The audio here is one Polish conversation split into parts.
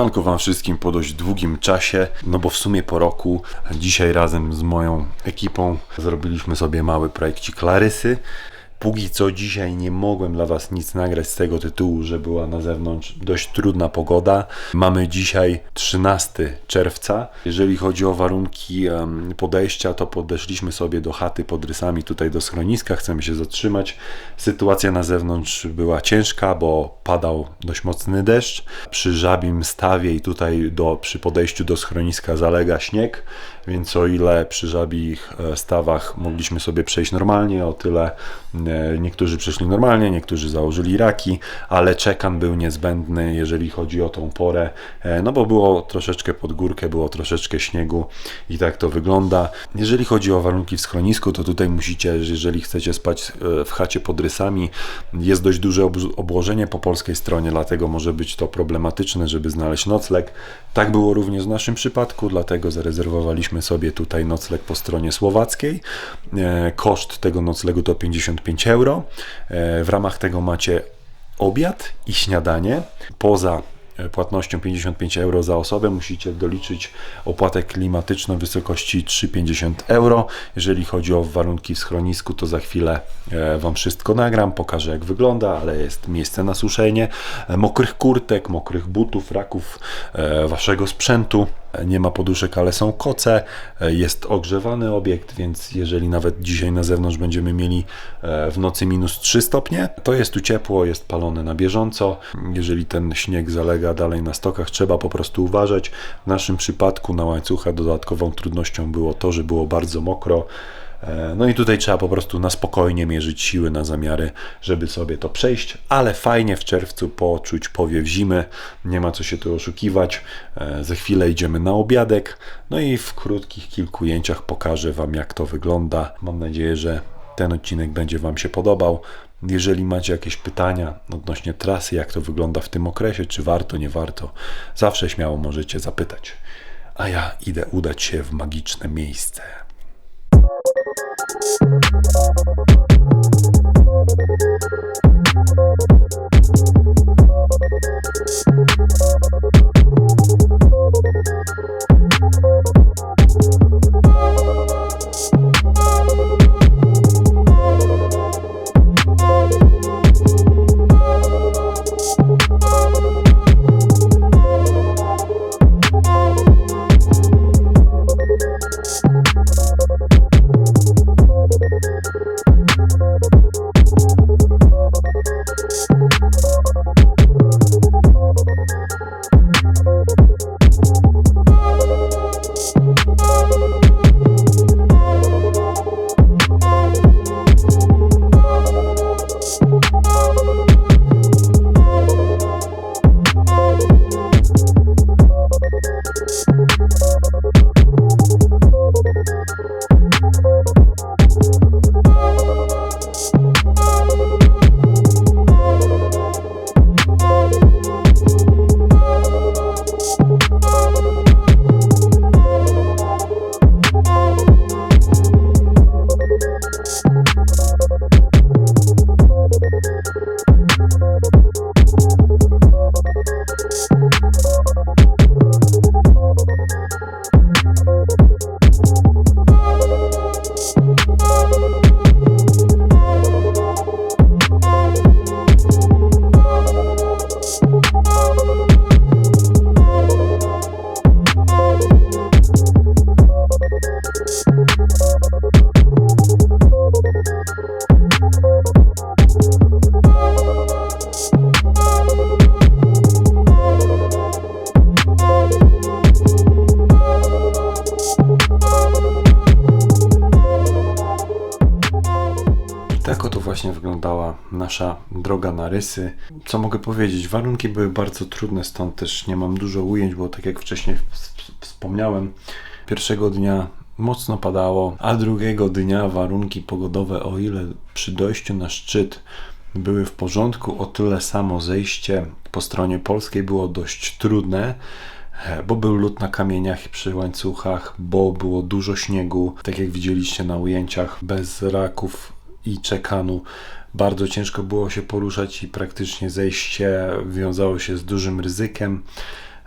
Siemanko Wam wszystkim po dość długim czasie, no bo w sumie po roku. Dzisiaj razem z moją ekipą zrobiliśmy sobie mały projekcik Clarysy. Póki co dzisiaj nie mogłem dla Was nic nagrać z tego tytułu, że była na zewnątrz dość trudna pogoda. Mamy dzisiaj 13 czerwca. Jeżeli chodzi o warunki podejścia, to podeszliśmy sobie do chaty pod rysami tutaj do schroniska. Chcemy się zatrzymać. Sytuacja na zewnątrz była ciężka, bo padał dość mocny deszcz. Przy żabim stawie i tutaj do, przy podejściu do schroniska zalega śnieg, więc o ile przy żabich e, stawach mogliśmy sobie przejść normalnie, o tyle niektórzy przeszli normalnie, niektórzy założyli raki, ale czekan był niezbędny, jeżeli chodzi o tą porę, e, no bo było troszeczkę pod górkę, było troszeczkę śniegu i tak to wygląda. Jeżeli chodzi o warunki w schronisku, to tutaj musicie, jeżeli chcecie spać e, w chacie pod rysami, jest dość duże ob- obłożenie po polskiej stronie, dlatego może być to problematyczne, żeby znaleźć nocleg. Tak było również w naszym przypadku, dlatego zarezerwowaliśmy sobie tutaj nocleg po stronie słowackiej. E, Koszt tego noclegu to 55 euro. E, W ramach tego macie obiad i śniadanie. Poza e, płatnością 55 euro za osobę musicie doliczyć opłatę klimatyczną w wysokości 3,50 euro. Jeżeli chodzi o warunki w schronisku, to za chwilę e, Wam wszystko nagram, pokażę jak wygląda, ale jest miejsce na suszenie mokrych kurtek, mokrych butów, raków, Waszego sprzętu. Nie ma poduszek, ale są koce. Jest ogrzewany obiekt, więc jeżeli nawet dzisiaj na zewnątrz będziemy mieli e, w nocy minus 3 stopnie, to jest tu ciepło, jest palone na bieżąco. Jeżeli ten śnieg zalega dalej na stokach, trzeba po prostu uważać. W naszym przypadku na łańcuchach dodatkową trudnością było to, że było bardzo mokro. E, No i tutaj trzeba po prostu na spokojnie mierzyć siły na zamiary, żeby sobie to przejść, ale fajnie w czerwcu poczuć powiew zimy, nie ma co się tu oszukiwać. E, Za chwilę idziemy na obiadek, no i w krótkich kilku ujęciach pokażę Wam jak to wygląda. Mam nadzieję, że ten odcinek będzie Wam się podobał. Jeżeli macie jakieś pytania odnośnie trasy, jak to wygląda w tym okresie, czy warto, nie warto, zawsze śmiało możecie zapytać. A ja idę udać się w magiczne miejsce. Tak oto właśnie wyglądała nasza droga na rysy. Co mogę powiedzieć? Warunki były bardzo trudne, stąd też nie mam dużo ujęć, bo tak jak wcześniej wspomniałem, pierwszego dnia mocno padało, a drugiego dnia warunki pogodowe, o ile przy dojściu na szczyt były w porządku, o tyle samo zejście po stronie polskiej było dość trudne. e, Bo był lód na kamieniach i przy łańcuchach, bo było dużo śniegu, tak jak widzieliście na ujęciach, bez raków i czekanu. Bardzo ciężko było się poruszać i praktycznie zejście wiązało się z dużym ryzykiem.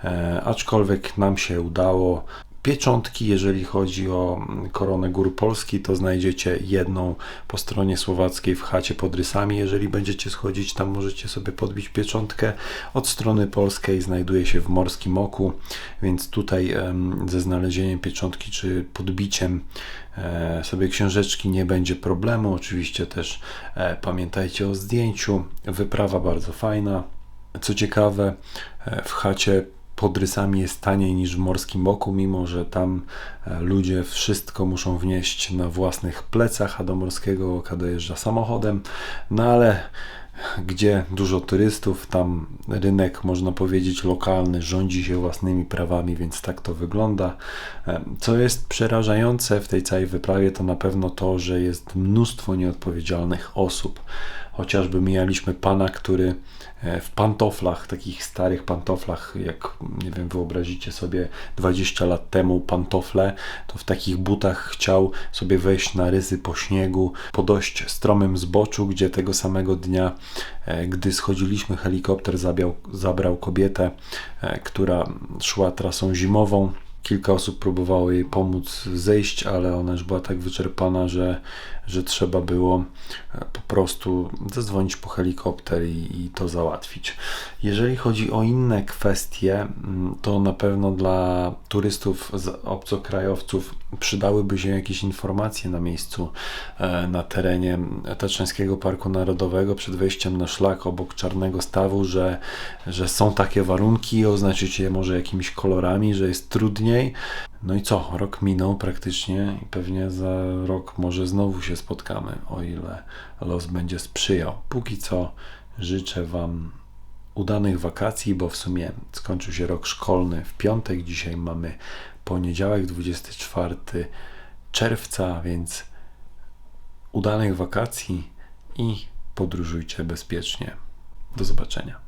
e, aczkolwiek nam się udało. Pieczątki, jeżeli chodzi o mm, koronę gór Polski, to znajdziecie jedną po stronie słowackiej w chacie pod rysami. Jeżeli będziecie schodzić, tam możecie sobie podbić pieczątkę. Od strony polskiej znajduje się w Morskim Oku, więc tutaj ze znalezieniem pieczątki czy podbiciem e, sobie książeczki nie będzie problemu. Oczywiście też e, pamiętajcie o zdjęciu. Wyprawa bardzo fajna. Co ciekawe, e, w chacie pod rysami jest taniej niż w Morskim Oku, mimo że tam e, ludzie wszystko muszą wnieść na własnych plecach, a do Morskiego Oka dojeżdża samochodem. No ale gdzie dużo turystów, tam rynek, można powiedzieć, lokalny rządzi się własnymi prawami, więc tak to wygląda. E, Co jest przerażające w tej całej wyprawie, to na pewno to, że jest mnóstwo nieodpowiedzialnych osób. Chociażby mijaliśmy pana, który e, w pantoflach, takich starych pantoflach, jak nie wiem, wyobrazicie sobie 20 lat temu pantofle, to w takich butach chciał sobie wejść na rysy po śniegu, po dość stromym zboczu, gdzie tego samego dnia, e, gdy schodziliśmy, helikopter zabrał, zabrał kobietę, e, która szła trasą zimową. Kilka osób próbowało jej pomóc zejść, ale ona już była tak wyczerpana, że, że trzeba było e, po prostu zadzwonić po helikopter i, i to załatwić. Jeżeli chodzi o inne kwestie, mm, to na pewno dla turystów, z obcokrajowców przydałyby się jakieś informacje na miejscu, e, na terenie Tatrzańskiego Parku Narodowego przed wejściem na szlak obok Czarnego Stawu, że, że są takie warunki, oznaczyć je może jakimiś kolorami, że jest trudniej. No i co? Rok minął praktycznie i pewnie za rok może znowu się spotkamy, o ile los będzie sprzyjał. Póki co życzę Wam udanych wakacji, bo w sumie skończył się rok szkolny w piątek. Dzisiaj mamy poniedziałek, 24 czerwca, więc udanych wakacji i podróżujcie bezpiecznie. Do zobaczenia.